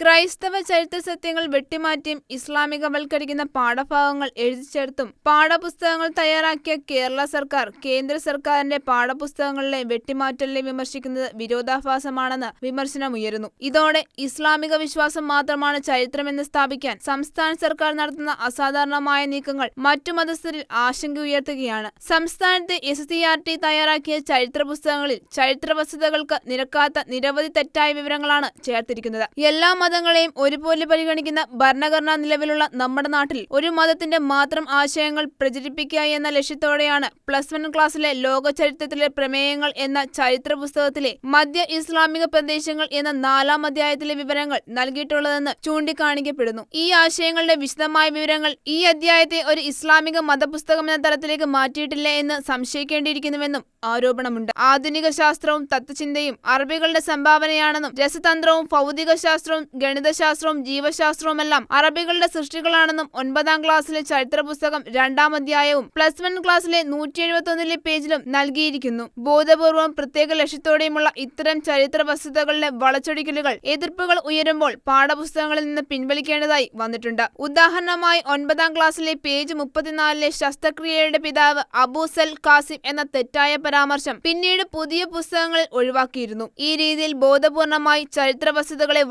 ക്രൈസ്തവ ചരിത്ര സത്യങ്ങൾ വെട്ടിമാറ്റിയും ഇസ്ലാമികവൽക്കരിക്കുന്ന പാഠഭാഗങ്ങൾ എഴുതിച്ചേർത്തും പാഠപുസ്തകങ്ങൾ തയ്യാറാക്കിയ കേരള സർക്കാർ കേന്ദ്ര സർക്കാരിന്റെ പാഠപുസ്തകങ്ങളിലെ വെട്ടിമാറ്റലിനെ വിമർശിക്കുന്നത് വിരോധാഭാസമാണെന്ന് വിമർശനമുയരുന്നു. ഇതോടെ ഇസ്ലാമിക വിശ്വാസം മാത്രമാണ് ചരിത്രമെന്ന് സ്ഥാപിക്കാൻ സംസ്ഥാന സർക്കാർ നടത്തുന്ന അസാധാരണമായ നീക്കങ്ങൾ മറ്റു മതസ്ഥരിൽ ആശങ്ക ഉയർത്തുകയാണ്. സംസ്ഥാനത്തെ എസ് സി ആർ ടി തയ്യാറാക്കിയ ചരിത്ര പുസ്തകങ്ങളിൽ ചരിത്ര വസ്തുതകൾക്ക് നിരക്കാത്ത നിരവധി തെറ്റായ വിവരങ്ങളാണ് ചേർത്തിരിക്കുന്നത്. എല്ലാ മതങ്ങളെയും ഒരുപോലെ പരിഗണിക്കുന്ന ഭരണഘടനാ നിലവിലുള്ള നമ്മുടെ നാട്ടിൽ ഒരു മതത്തിന്റെ മാത്രം ആശയങ്ങൾ പ്രചരിപ്പിക്കുക എന്ന ലക്ഷ്യത്തോടെയാണ് പ്ലസ് വൺ ക്ലാസ്സിലെ ലോക ചരിത്രത്തിലെ പ്രമേയങ്ങൾ എന്ന ചരിത്ര പുസ്തകത്തിലെ മധ്യ ഇസ്ലാമിക പ്രദേശങ്ങൾ എന്ന നാലാം അധ്യായത്തിലെ വിവരങ്ങൾ നൽകിയിട്ടുള്ളതെന്ന് ചൂണ്ടിക്കാണിക്കപ്പെടുന്നു. ഈ ആശയങ്ങളുടെ വിശദമായ വിവരങ്ങൾ ഈ അധ്യായത്തെ ഒരു ഇസ്ലാമിക മതപുസ്തകം എന്ന തലത്തിലേക്ക് മാറ്റിയിട്ടില്ല എന്ന് സംശയിക്കേണ്ടിയിരിക്കുന്നുവെന്നും ആരോപണമുണ്ട്. ആധുനിക ശാസ്ത്രവും തത്വചിന്തയും അറബികളുടെ സംഭാവനയാണെന്നും രസതന്ത്രവും ഭൗതിക ശാസ്ത്രവും ഗണിതശാസ്ത്രവും ജീവശാസ്ത്രവുമെല്ലാം അറബികളുടെ സൃഷ്ടികളാണെന്നും ഒൻപതാം ക്ലാസ്സിലെ ചരിത്ര പുസ്തകം രണ്ടാം അധ്യായവും പ്ലസ് വൺ ക്ലാസ്സിലെ നൂറ്റി എഴുപത്തൊന്നിലെ പേജിലും നൽകിയിരിക്കുന്നു. ബോധപൂർവം പ്രത്യേക ലക്ഷ്യത്തോടെയുമുള്ള ഇത്തരം ചരിത്ര വസ്തുതകളിലെ വളച്ചൊടിക്കലുകൾ എതിർപ്പുകൾ ഉയരുമ്പോൾ പാഠപുസ്തകങ്ങളിൽ നിന്ന് പിൻവലിക്കേണ്ടതായി വന്നിട്ടുണ്ട്. ഉദാഹരണമായി ഒൻപതാം ക്ലാസ്സിലെ പേജ് മുപ്പത്തിനാലിലെ ശസ്ത്രക്രിയയുടെ പിതാവ് അബൂ സൽ കാസിം എന്ന തെറ്റായ പരാമർശം പിന്നീട് പുതിയ പുസ്തകങ്ങളിൽ ഒഴിവാക്കിയിരുന്നു. ഈ രീതിയിൽ ബോധപൂർണമായി ചരിത്ര വസ്തുതകളെ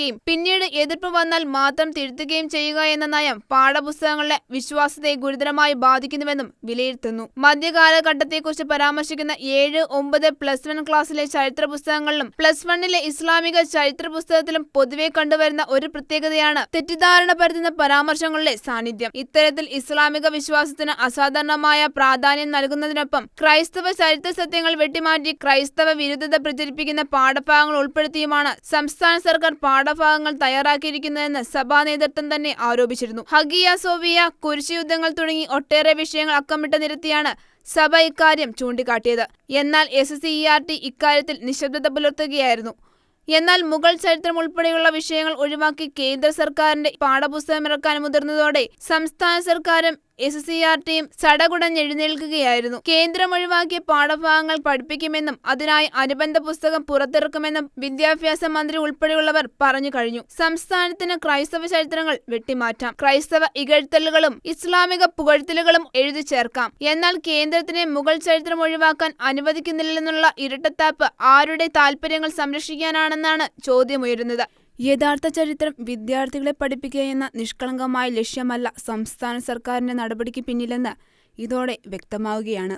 വളച്ചൊടിക്കുകയും പിന്നീട് എതിർപ്പ് വന്നാൽ മാത്രം തിരുത്തുകയും ചെയ്യുക എന്ന നയം പാഠപുസ്തകങ്ങളിലെ വിശ്വാസത്തെ ഗുരുതരമായി ബാധിക്കുന്നുവെന്നും വിലയിരുത്തുന്നു. മധ്യകാലഘട്ടത്തെക്കുറിച്ച് പരാമർശിക്കുന്ന ഏഴ് ഒമ്പത് പ്ലസ് വൺ ക്ലാസ്സിലെ ചരിത്ര പുസ്തകങ്ങളിലും പ്ലസ് വണ്ണിലെ ഇസ്ലാമിക ചരിത്ര പുസ്തകത്തിലും പൊതുവെ കണ്ടുവരുന്ന ഒരു പ്രത്യേകതയാണ് തെറ്റിദ്ധാരണ പരത്തുന്ന പരാമർശങ്ങളുടെ സാന്നിധ്യം. ഇത്തരത്തിൽ ഇസ്ലാമിക വിശ്വാസത്തിന് അസാധാരണമായ പ്രാധാന്യം നൽകുന്നതിനൊപ്പം ക്രൈസ്തവ ചരിത്ര സത്യങ്ങൾ വെട്ടിമാറ്റി ക്രൈസ്തവ വിരുദ്ധത പ്രചരിപ്പിക്കുന്ന പാഠഭാഗങ്ങൾ ഉൾപ്പെടുത്തിയുമാണ് സംസ്ഥാന സർക്കാർ പാഠഭാഗങ്ങൾ തയ്യാറാക്കിയിരിക്കുന്നതെന്ന് സഭാ നേതൃത്വം തന്നെ ആരോപിച്ചിരുന്നു. ഹഗിയ സോവിയ കുരിശുയുദ്ധങ്ങൾ തുടങ്ങി ഒട്ടേറെ വിഷയങ്ങൾ അക്കമിട്ട് നിരത്തിയാണ് സഭ ഇക്കാര്യം ചൂണ്ടിക്കാട്ടിയത്. എന്നാൽ S C E R T ഇക്കാര്യത്തിൽ നിശബ്ദത പുലർത്തുകയായിരുന്നു. എന്നാൽ മുഗൾ ചരിത്രം ഉൾപ്പെടെയുള്ള വിഷയങ്ങൾ ഒഴിവാക്കി കേന്ദ്ര സർക്കാരിന്റെ പാഠപുസ്തകം ഇറക്കാൻ മുതിർന്നതോടെ സംസ്ഥാന സർക്കാരും എസ് സി ആർ ടിയും സടകുടഞ്ഞെഴുന്നേൽക്കുകയായിരുന്നു കേന്ദ്രം ഒഴിവാക്കിയ പാഠഭാഗങ്ങൾ പഠിപ്പിക്കുമെന്നും അതിനായി അനുബന്ധ പുസ്തകം പുറത്തിറക്കുമെന്നും വിദ്യാഭ്യാസ മന്ത്രി ഉൾപ്പെടെയുള്ളവർ പറഞ്ഞു കഴിഞ്ഞു. സംസ്ഥാനത്തിന് ക്രൈസ്തവ ചരിത്രങ്ങൾ വെട്ടിമാറ്റാം. ക്രൈസ്തവ ഇകഴ്ത്തലുകളും ഇസ്ലാമിക പുകഴ്ത്തലുകളും എഴുതി ചേർക്കാം. എന്നാൽ കേന്ദ്രത്തിനെ മുഗൾ ചരിത്രം ഒഴിവാക്കാൻ അനുവദിക്കുന്നില്ലെന്നുള്ള ഇരട്ടത്താപ്പ് ആരുടെ താൽപര്യങ്ങൾ സംരക്ഷിക്കാനാണെന്നാണ് ചോദ്യമുയരുന്നത്. യഥാർത്ഥ ചരിത്രം വിദ്യാർത്ഥികളെ പഠിപ്പിക്കുക എന്ന നിഷ്കളങ്കമായ ലക്ഷ്യമല്ല സംസ്ഥാന സർക്കാരിന്റെ നടപടിക്ക് പിന്നിലെന്ന് ഇതോടെ വ്യക്തമാവുകയാണ്.